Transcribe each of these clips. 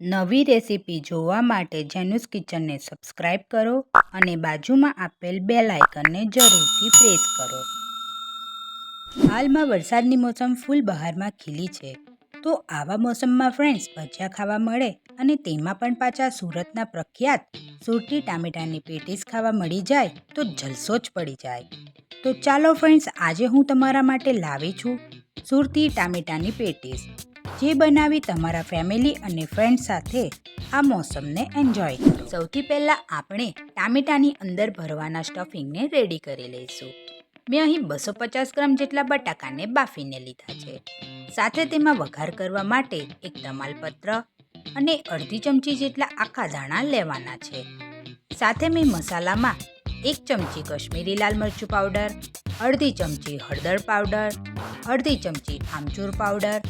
નવી રેસિપી જોવા માટે જેનુસ કિચનને સબસ્ક્રાઇબ કરો અને બાજુમાં આપેલ બેલ આઇકનને જરૂરથી પ્રેસ કરો. હાલમાં વરસાદની મોસમ ફૂલ બહારમાં ખીલી છે. તો આવા મોસમમાં ફ્રેન્ડ્સ ભજીયા ખાવા મળે અને તેમાં પણ પાછા સુરતના પ્રખ્યાત સુરતી ટામેટાની પેટીસ ખાવા મળી જાય તો જલસો જ પડી જાય. તો ચાલો ફ્રેન્ડ્સ આજે હું તમારા માટે લાવી છું સુરતી ટામેટાની પેટીસ. જે બનાવી તમારા ફેમિલી અને ફ્રેન્ડ સાથે આ મોસમને એન્જોય કરો. સૌથી પહેલાં આપણે ટામેટાની અંદર ભરવાના સ્ટફિંગને રેડી કરી લઈશું. મેં અહીં બસો પચાસ ગ્રામ જેટલા બટાકાને બાફીને લીધા છે. સાથે તેમાં વઘાર કરવા માટે એક તમાલપત્ર અને અડધી ચમચી જેટલા આખા ધાણા લેવાના છે. સાથે મેં મસાલામાં એક ચમચી કશ્મીરી લાલ મરચું પાવડર અડધી ચમચી હળદર પાવડર અડધી ચમચી આમચૂર પાવડર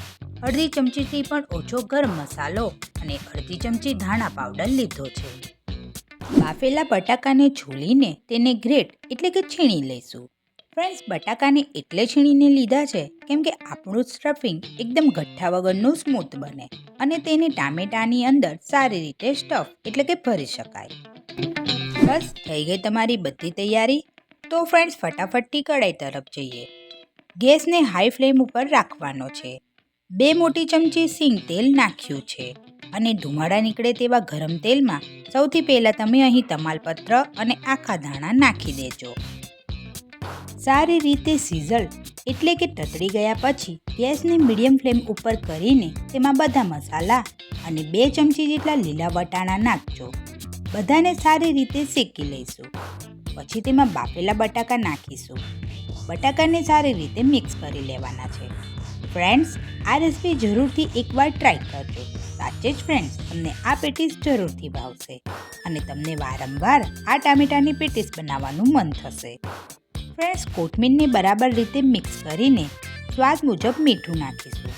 અડધી ચમચીથી પણ ઓછો ગરમ મસાલો અને અડધી ચમચી ધાણા પાવડર લીધો છે. બાફેલા બટાકાને છોલીને તેને ગ્રેટ એટલે કે છીણી લઈશું. ફ્રેન્ડ્સ, બટાકાને એટલે છીણીને લીધા છે કેમ કે આપણું સ્ટફિંગ એકદમ ગઠ્ઠા વગરનું સ્મૂથ બને અને તેને ટામેટાની અંદર સારી રીતે સ્ટફ એટલે કે ભરી શકાય. બસ, થઈ ગઈ તમારી બધી તૈયારી? તો ફ્રેન્ડ્સ ફટાફટથી કઢાઈ તરફ જઈએ. ગેસને હાઈ ફ્લેમ ઉપર રાખવાનો છે. બે મોટી ચમચી સિંગ તેલ નાખ્યું છે અને ધુમાડા નીકળે તેવા ગરમ તેલમાં સૌથી પહેલાં તમે અહીં તમાલપત્ર અને આખા ધાણા નાખી દેજો. સારી રીતે સિઝલ એટલે કે તતડી ગયા પછી ગેસને મીડિયમ ફ્લેમ ઉપર કરીને તેમાં બધા મસાલા અને બે ચમચી જેટલા લીલા વટાણા નાખજો. બધાને સારી રીતે શેકી લઈશું. પછી તેમાં બાફેલા બટાકા નાખીશું. બટાકાને સારી રીતે મિક્સ કરી લેવાના છે. ફ્રેન્ડ્સ આ રેસીપી જરૂરથી એકવાર ટ્રાય કરજો. સાચે જ ફ્રેન્ડ્સ તમને આ પેટીસ જરૂરથી ભાવશે. અને તમને વારંવાર આ ટામેટાની પેટીસ બનાવવાનું મન થશે. ફ્રેન્ડ્સ કોથમીરને બરાબર રીતે મિક્સ કરીને સ્વાદ મુજબ મીઠું નાખીશું.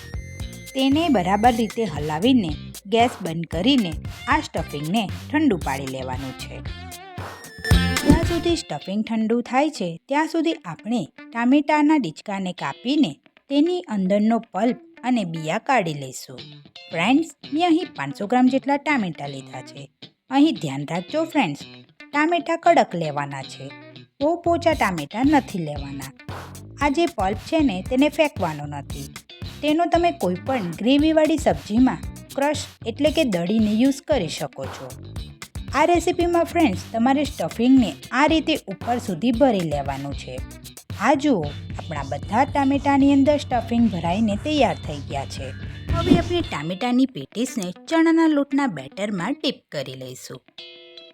તેને બરાબર રીતે હલાવીને ગેસ બંધ કરીને આ સ્ટફિંગને ઠંડુ પાડી લેવાનું છે. જ્યાં સુધી સ્ટફિંગ ઠંડુ થાય છે, ત્યાં સુધી આપણે ટામેટાના ડીચકાને કાપીને તેની અંદરનો પલ્પ અને બિયા કાઢી લઈશું. ફ્રેન્ડ્સ, મેં અહીં પાંચસો ગ્રામ જેટલા ટામેટા લીધા છે. અહીં ધ્યાન રાખજો ફ્રેન્ડ્સ, ટામેટા કડક લેવાના છે. બહુ પોચા ટામેટા નથી લેવાના. આ જે પલ્પ છે ને, તેને ફેંકવાનો નથી. તેનો તમે કોઈ પણ ગ્રેવીવાળી સબ્જીમાં ક્રશ એટલે કે દળીને યુઝ કરી શકો છો. આ રેસિપીમાં ફ્રેન્ડ્સ, તમારે સ્ટફિંગને આ રીતે ઉપર સુધી ભરી લેવાનું છે. આ જુઓ, આપણા બધા ટામેટાની અંદર સ્ટફિંગ ભરાઈને તૈયાર થઈ ગયા છે. હવે આપણે ટામેટાની પેટીસને ચણાના લોટના બેટરમાં ડીપ કરી લઈશું.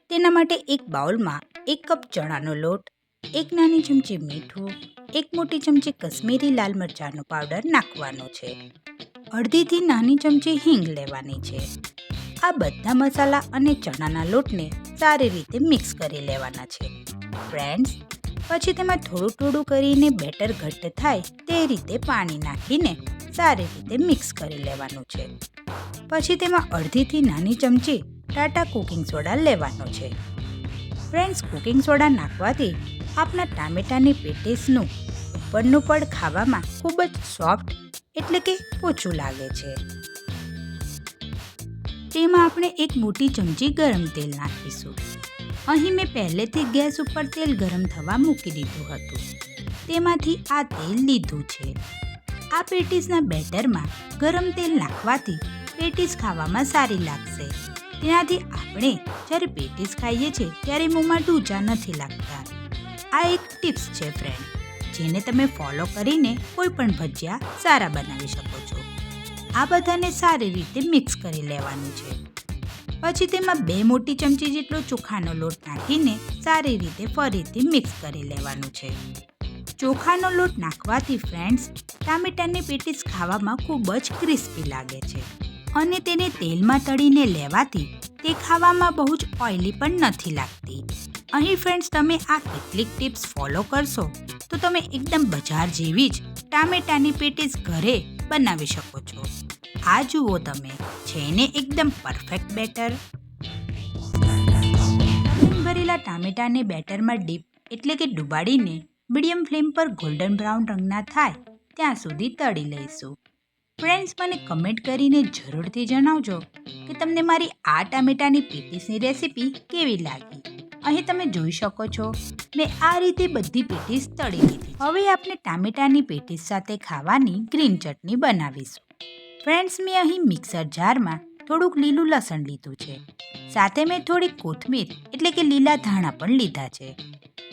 તેના માટે એક બાઉલમાં એક કપ ચણાનો લોટ, એક નાની ચમચી મીઠું, એક મોટી ચમચી કશ્મીરી લાલ મરચાંનો પાવડર નાખવાનો છે. અડધીથી નાની ચમચી હિંગ લેવાની છે. આ બધા મસાલા અને ચણાના લોટને સારી રીતે મિક્સ કરી લેવાના છે. ફ્રેન્ડ્સ પછી તેમાં થોડું થોડું કરીને બેટર ઘટ્ટ થાય તે રીતે પાણી નાખીને સારી રીતે મિક્સ કરી લેવાનું છે. પછી તેમાં અડધીથી નાની ચમચી ટાટા કુકિંગ સોડા લેવાનો છે. ફ્રેન્ડ્સ, કુકિંગ સોડા નાખવાથી આપણા ટામેટાની પેટીસનું, ઉપરનું પડ ખાવામાં ખૂબ જ સોફ્ટ એટલે કે ઓછું લાગે છે. તેમાં આપણે એક મોટી ચમચી ગરમ તેલ નાખીશું. અહીં મેં પહેલેથી ગેસ ઉપર તેલ ગરમ થવા મૂકી દીધું હતું. તેમાંથી આ તેલ લીધું છે. આ પેટીસના બેટરમાં ગરમ તેલ નાખવાથી પેટીસ ખાવામાં સારી લાગશે. તેનાથી આપણે જ્યારે પેટીસ ખાઈએ છીએ ત્યારે મોંમાં ડૂચા નથી લાગતા. આ એક ટિપ્સ છે ફ્રેન્ડ જેને તમે ફોલો કરીને કોઈ પણ ભજીયા સારા બનાવી શકો છો. આ બધાને સારી રીતે મિક્સ કરી લેવાનું છે. પછી તેમાં બે મોટી ચમચી જેટલો ચોખાનો લોટ નાખીને સારી રીતે ફરીથી મિક્સ કરી લેવાનું છે. ચોખાનો લોટ નાખવાથી ફ્રેન્ડ્સ ટામેટાની પેટીસ ખાવામાં ખૂબ જ ક્રિસ્પી લાગે છે અને તેને તેલમાં તળીને લેવાથી તે ખાવામાં બહુ જ ઓઇલી પણ નથી લાગતી. અહીં ફ્રેન્ડ્સ તમે આ કેટલીક ટિપ્સ ફોલો કરશો તો તમે એકદમ બજાર જેવી જ ટામેટાની પેટીસ ઘરે બનાવી શકો છો. આ જુઓ તમે છે ને એકદમ પરફેક્ટ બેટર ભરેલા ટામેટાને બેટરમાં ડીપ એટલે કે ડુબાડીને મીડિયમ ફ્લેમ પર ગોલ્ડન બ્રાઉન રંગના થાય ત્યાં સુધી તળી લઈશું. ફ્રેન્ડ્સ મને કમેન્ટ કરીને જરૂરથી જણાવજો કે તમને મારી આ ટામેટાની પેટીસની રેસીપી કેવી લાગી. અહીં તમે જોઈ શકો છો, મેં આ રીતે બધી પેટીસ તળી લીધી હવે આપણે ટામેટાની પેટીસ સાથે ખાવાની ગ્રીન ચટણી બનાવીશું. ફ્રેન્ડ્સ મેં અહીં મિક્સર જારમાં થોડુંક લીલું લસણ લીધું છે. સાથે મેં થોડીક કોથમીર, એટલે કે લીલા ધાણા પણ લીધા છે.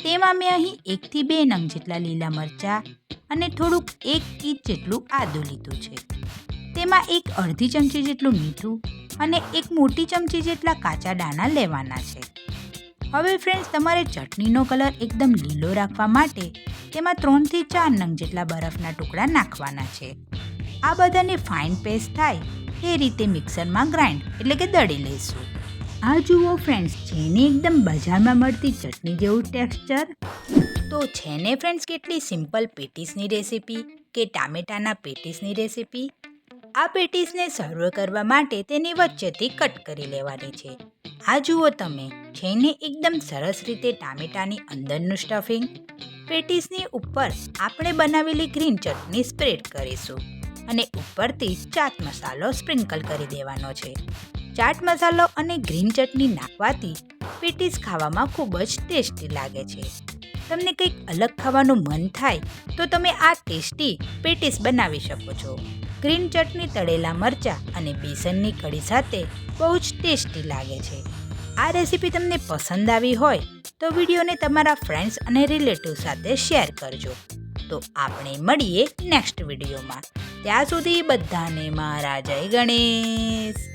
તેમાં મેં અહીં એકથી બે નંગ જેટલા લીલા મરચાં અને થોડુંક એક ઇંચ જેટલું આદું લીધું છે. તેમાં એક અડધી ચમચી જેટલું મીઠું અને એક મોટી ચમચી જેટલા કાચા દાણા લેવાના છે. હવે ફ્રેન્ડ્સ તમારે ચટણીનો કલર એકદમ લીલો રાખવા માટે તેમાં ત્રણથી ચાર નંગ જેટલા બરફના ટુકડા નાખવાના છે. આ બધાને ફાઇન પેસ્ટ થાય એ રીતે મિક્સરમાં ગ્રાઇન્ડ એટલે કે દળી લઈશું. આ જુઓ ફ્રેન્ડ્સ છે એકદમ બજારમાં મળતી ચટણી જેવું ટેક્સચર તો છે ને ફ્રેન્ડ્સ કેટલી સિમ્પલ પેટીસની રેસીપી કે ટામેટાના પેટીસની રેસીપી આ પેટીસને સર્વ કરવા માટે તેની વચ્ચેથી કટ કરી લેવાની છે. આ જુઓ તમે જેને એકદમ સરસ રીતે ટામેટાની અંદરનું સ્ટફિંગ પેટીસની ઉપર આપણે બનાવેલી ગ્રીન ચટણી સ્પ્રેડ કરીશું. અને ઉપરથી ચાટ મસાલો સ્પ્રિંકલ કરી દેવાનો છે. ચાટ મસાલો અને ગ્રીન ચટણી નાખવાથી પેટીસ ખાવામાં ખૂબ જ ટેસ્ટી લાગે છે. તમને કંઈક અલગ ખાવાનું મન થાય તો તમે આ ટેસ્ટી પેટીસ બનાવી શકો છો. ગ્રીન ચટણી, તળેલા મરચાં અને બેસનની કઢી સાથે બહુ જ ટેસ્ટી લાગે છે. આ રેસીપી તમને પસંદ આવી હોય તો વિડીયોને તમારા ફ્રેન્ડ્સ અને રિલેટિવ સાથે શેર કરજો. તો આપણે મળીએ નેક્સ્ટ વિડીયોમાં. ત્યાં સુધી બધાને મહારાજય ગણેશ.